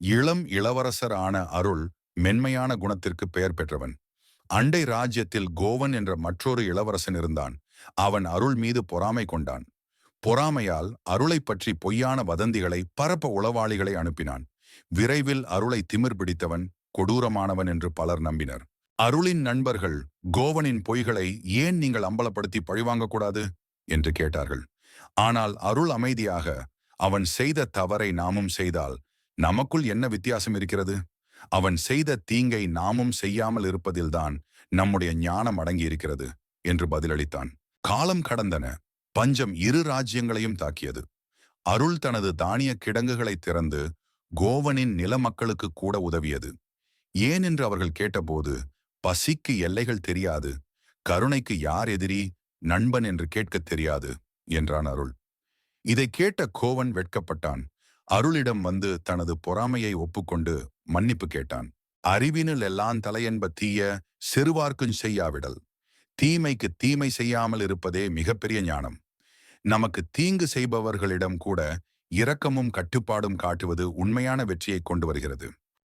இளம் இளவரசர் ஆன அருள் மென்மையான குணத்திற்கு பெயர் பெற்றவன். அண்டை ராஜ்யத்தில் கோவன் என்ற மற்றொரு இளவரசன் இருந்தான். அவன் அருள் மீது பொறாமை கொண்டான். பொறாமையால் அருளை பற்றி பொய்யான வதந்திகளை பரப்ப உளவாளிகளை அனுப்பினான். விரைவில் அருளை திமிர் பிடித்தவன் கொடூரமானவன் என்று பலர் நம்பினர். அருளின் நண்பர்கள் கோவனின் பொய்களை ஏன் நீங்கள் அம்பலப்படுத்தி பழிவாங்கக்கூடாது என்று கேட்டார்கள். ஆனால் அருள் அமைதியாக அவன் செய்த தவறை நாமும் செய்தால் நமக்குள் என்ன வித்தியாசம் இருக்கிறது? அவன் செய்த தீங்கை நாமும் செய்யாமல் இருப்பதில்தான் நம்முடைய ஞானம் அடங்கி இருக்கிறது என்று பதிலளித்தான். காலம் கடந்தன. பஞ்சம் இரு ராஜ்யங்களையும் தாக்கியது. அருள் தனது தானிய கிடங்குகளை திறந்து கோவனின் நில மக்களுக்கு கூட உதவியது. ஏன் என்று அவர்கள் கேட்டபோது பசிக்கு எல்லைகள் தெரியாது. கருணைக்கு யார் எதிரி? நண்பன் என்று கேட்கத் தெரியாது என்றான் அருள். இதை கேட்ட கோவன் வெட்கப்பட்டான். அருளிடம் வந்து தனது பொறாமையை ஒப்புக்கொண்டு மன்னிப்பு கேட்டான். அறிவினில் எல்லாம் தலையென்ப தீய சிறுவார்க்கும் செய்யாவிடல். தீமைக்கு தீமை செய்யாமல் இருப்பதே மிகப்பெரிய ஞானம். நமக்கு தீங்கு செய்பவர்களிடம் கூட இரக்கமும் கட்டுப்பாடும் காட்டுவது உண்மையான வெற்றியை கொண்டு வருகிறது.